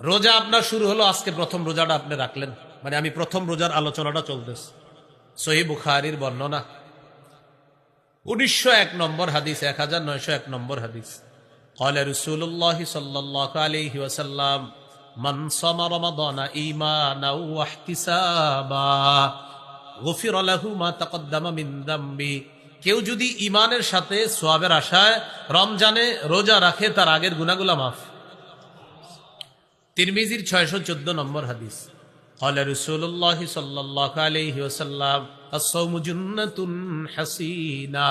রোজা আপনার শুরু হলো, আজকে প্রথম রোজাটা আপনি রাখলেন। মানে আমি প্রথম রোজার আলোচনাটা চলতেছে। সহি বুখারির বর্ণনা। উনিশশো এক নম্বর হাদিস, এক হাজার নয়শো এক নম্বর হাদিস। কলে রসুল্লাহ সাল্লাহ আলহি ওয়াসাল্লাম কেউ যদি ইমানের সাথে সোয়াবের আশায় রমজানে রোজা রাখে, তার আগের গুনাগুলা মাফ। তিরমিজির ছয়শো চোদ্দ নম্বর হাদিস। হলে রসুল্লাহ সাল্লাহ আলহি ওসাল্লাম আসৌমুজুন্নতুন হাসিনা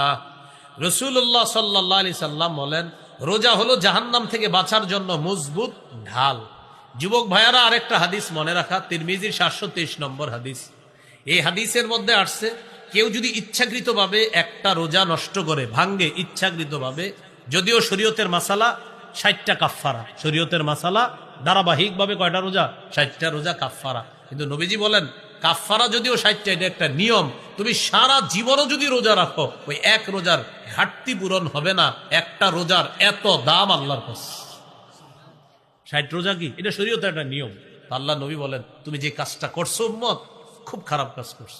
রসুল্লাহ সাল্লাহ আলি সাল্লাম বলেন, রোজা হলো জাহান্নাম থেকে বাঁচার জন্য মজবুত ঢাল। যুবক ভাইয়ারা, আরেকটা হাদিস মনে রাখা, তিরমিজির সাতশো তেইশ নম্বর হাদিস। এই হাদিসের মধ্যে আসছে, কেউ যদি ইচ্ছাকৃতভাবে একটা রোজা নষ্ট করে, ভাঙ্গে ইচ্ছাকৃতভাবে, যদিও শরীয়তের মাসালা ষাটটা কাফফারা। শরীয়তের মাসালা ধারাবাহিকভাবে কয়টা রোজা? ষাটটা রোজা কাফফারা। কিন্তু নবীজি বলেন, কাফফারা যদিও ষাটটা, এটা একটা নিয়ম, তুমি সারা জীবনও যদি রোজা রাখো, ওই এক রোজার ঘাটতি পূরণ হবে না। একটা রোজার এত দাম আল্লাহর ষাট রোজা কি? এটা শরীয়তে একটা নিয়ম। আল্লাহ নবী বলেন, তুমি যে কাজটা করছ, উম্মত, খুব খারাপ কাজ করছ।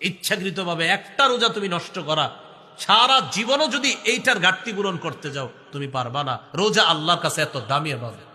ইচ্ছাকৃতভাবে একটা রোজা তুমি নষ্ট করা সারা জীবনও যদি এইটার ঘাটতি পূরণ করতে যাও, তুমি পারবা না। রোজা আল্লাহর কাছে এত দামি এবাদত।